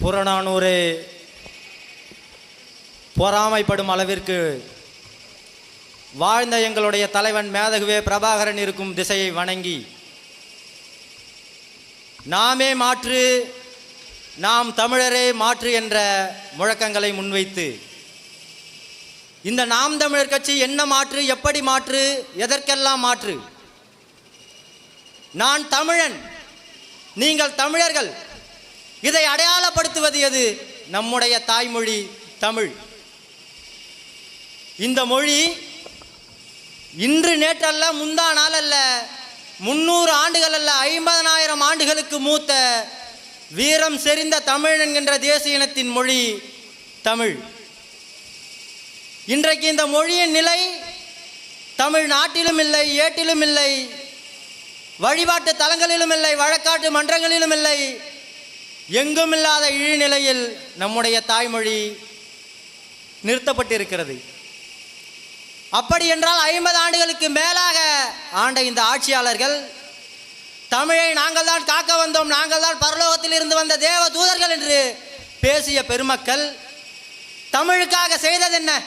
புறநானூறு பொறாமைப்படும் அளவிற்கு வாழ்ந்த எங்களுடைய தலைவன் மேதகுவே பிரபாகரன் இருக்கும் திசையை வணங்கி நாமே மாற்று நாம் தமிழரே மாற்று என்ற முழக்கங்களை முன்வைத்து இந்த நாம் தமிழர் கட்சி என்ன மாற்று எப்படி மாற்று எதற்கெல்லாம் மாற்று? நான் தமிழன் நீங்கள் தமிழர்கள் இதை அடையாளப்படுத்துவது எது? நம்முடைய தாய்மொழி தமிழ். இந்த மொழி இன்று நேற்றல்ல முந்தா நாள் அல்ல முன்னூறு ஆண்டுகள் அல்ல ஐம்பதனாயிரம் ஆண்டுகளுக்கு மூத்த வீரம் செறிந்த தமிழ் என்கின்ற தேசிய இனத்தின் மொழி தமிழ். இன்றைக்கு இந்த மொழியின் நிலை தமிழ்நாட்டிலும் இல்லை ஏட்டிலும் இல்லை வழிபாட்டு தலங்களிலும் இல்லை வழக்காட்டு மன்றங்களிலும் இல்லை எங்கும் இல்லாத இழிநிலையில் நம்முடைய தாய்மொழி நிறுத்தப்பட்டிருக்கிறது. அப்படி என்றால் ஐம்பது ஆண்டுகளுக்கு மேலாக ஆண்ட இந்த ஆட்சியாளர்கள் தமிழை நாங்கள் தான் காக்க வந்தோம் நாங்கள் தான் பரலோகத்தில் இருந்து வந்த தேவ தூதர்கள் என்று பேசிய பெருமக்கள் தமிழுக்காக செய்தது என்ன